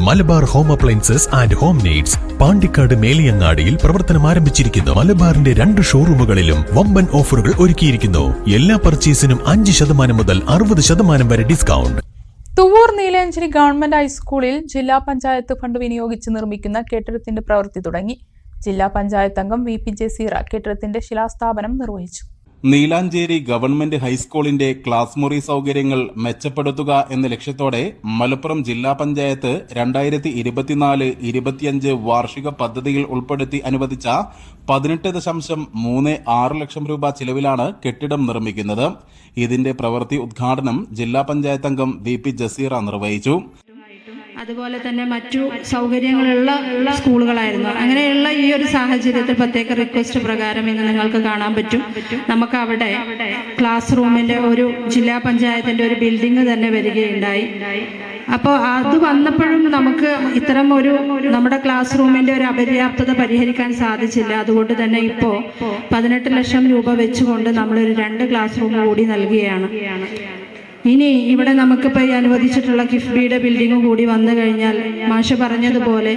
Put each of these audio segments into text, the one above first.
Malabar home appliances and home needs Pandikkad മേലിയങ്ങാടിയിൽ പ്രവർത്തനം ആരംഭിച്ചിരിക്കുന്നു. മലബാറിന്റെ രണ്ട് ഷോറൂമുകളിലും വമ്പൻ ഓഫറുകൾ ഒരുക്കിയിരിക്കുന്നു. എല്ലാ പർച്ചേസിനും അഞ്ച് ശതമാനം മുതൽ അറുപത് ശതമാനം വരെ ഡിസ്കൗണ്ട്. തുവൂർ നീലാഞ്ചേരി ഗവൺമെന്റ് ഹൈസ്കൂളിൽ ജില്ലാ പഞ്ചായത്ത് ഫണ്ട് വിനിയോഗിച്ച് നിർമ്മിക്കുന്ന കെട്ടിടത്തിന്റെ പ്രവൃത്തി തുടങ്ങി. ജില്ലാ പഞ്ചായത്ത് അംഗം വി. പി. ജസീറ കെട്ടിടത്തിന്റെ ശിലാസ്ഥാപനം നിർവഹിച്ചു. നീലാഞ്ചേരി ഗവൺമെന്റ് ഹൈസ്കൂളിന്റെ ക്ലാസ് മുറി സൗകര്യങ്ങൾ മെച്ചപ്പെടുത്തുക എന്ന ലക്ഷ്യത്തോടെ മലപ്പുറം ജില്ലാ പഞ്ചായത്ത് രണ്ടായിരത്തി ഇരുപത്തിനാല് ഇരുപത്തിയഞ്ച് വാർഷിക പദ്ധതിയിൽ ഉൾപ്പെടുത്തി അനുവദിച്ച പതിനെട്ട് ദശാംശം മൂന്ന് ആറ് ലക്ഷം രൂപ ചിലവിലാണ് കെട്ടിടം നിർമ്മിക്കുന്നത്. ഇതിന്റെ പ്രവൃത്തി ഉദ്ഘാടനം ജില്ലാ പഞ്ചായത്ത് അംഗം വി പി ജസീറ നിർവഹിച്ചു. അതുപോലെ തന്നെ മറ്റു സൗകര്യങ്ങളുള്ള സ്കൂളുകളായിരുന്നു. അങ്ങനെയുള്ള ഈ ഒരു സാഹചര്യത്തിൽ പ്രത്യേക റിക്വസ്റ്റ് പ്രകാരം ഇന്ന് നിങ്ങൾക്ക് കാണാൻ പറ്റും. നമുക്ക് അവിടെ ക്ലാസ് റൂമിന്റെ ഒരു ജില്ലാ പഞ്ചായത്തിന്റെ ഒരു ബിൽഡിംഗ് തന്നെ വരികയുണ്ടായി. അപ്പോൾ അത് വന്നപ്പോഴും നമുക്ക് ഇത്തരം ഒരു നമ്മുടെ ക്ലാസ് റൂമിന്റെ ഒരു അപര്യാപ്തത പരിഹരിക്കാൻ സാധിച്ചില്ല. അതുകൊണ്ട് തന്നെ ഇപ്പോൾ പതിനെട്ട് ലക്ഷം രൂപ വെച്ചുകൊണ്ട് നമ്മളൊരു രണ്ട് ക്ലാസ് റൂം കൂടി നൽകുകയാണ്. ഇനി ഇവിടെ നമുക്കിപ്പോൾ ഈ അനുവദിച്ചിട്ടുള്ള കിഫ്ബിയുടെ ബിൽഡിംഗ് കൂടി വന്നു കഴിഞ്ഞാൽ മാഷ പറഞ്ഞതുപോലെ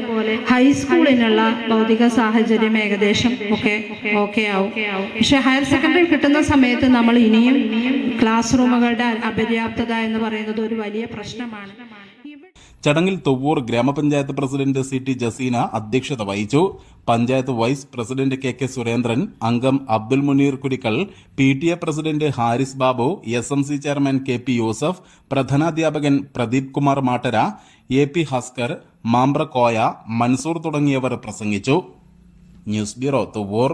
ഹൈസ്കൂളിനുള്ള ഭൗതിക സാഹചര്യം ഏകദേശം ഒക്കെ ഓക്കെ ആവും. പക്ഷെ ഹയർ സെക്കൻഡറി കിട്ടുന്ന സമയത്ത് നമ്മൾ ഇനിയും ക്ലാസ് റൂമുകളുടെ അപര്യാപ്തത എന്ന് പറയുന്നത് ഒരു വലിയ പ്രശ്നമാണ്. ചടങ്ങിൽ തൊവ്വൂർ ഗ്രാമപഞ്ചായത്ത് പ്രസിഡന്റ് സി ടി ജസീന അധ്യക്ഷത വഹിച്ചു. Panchayat vice president K K Surendran അംഗം Abdul Muneer Kurikkal P T A president Haris Babu S M C chairman K P Yusuf പ്രധാനാധ്യാപകൻ Pradeep Kumar Mattara A P Haskar Mambra Koya Mansoor തുടങ്ങിയവർ പ്രസംഗിച്ചു. News bureau Thuvvur.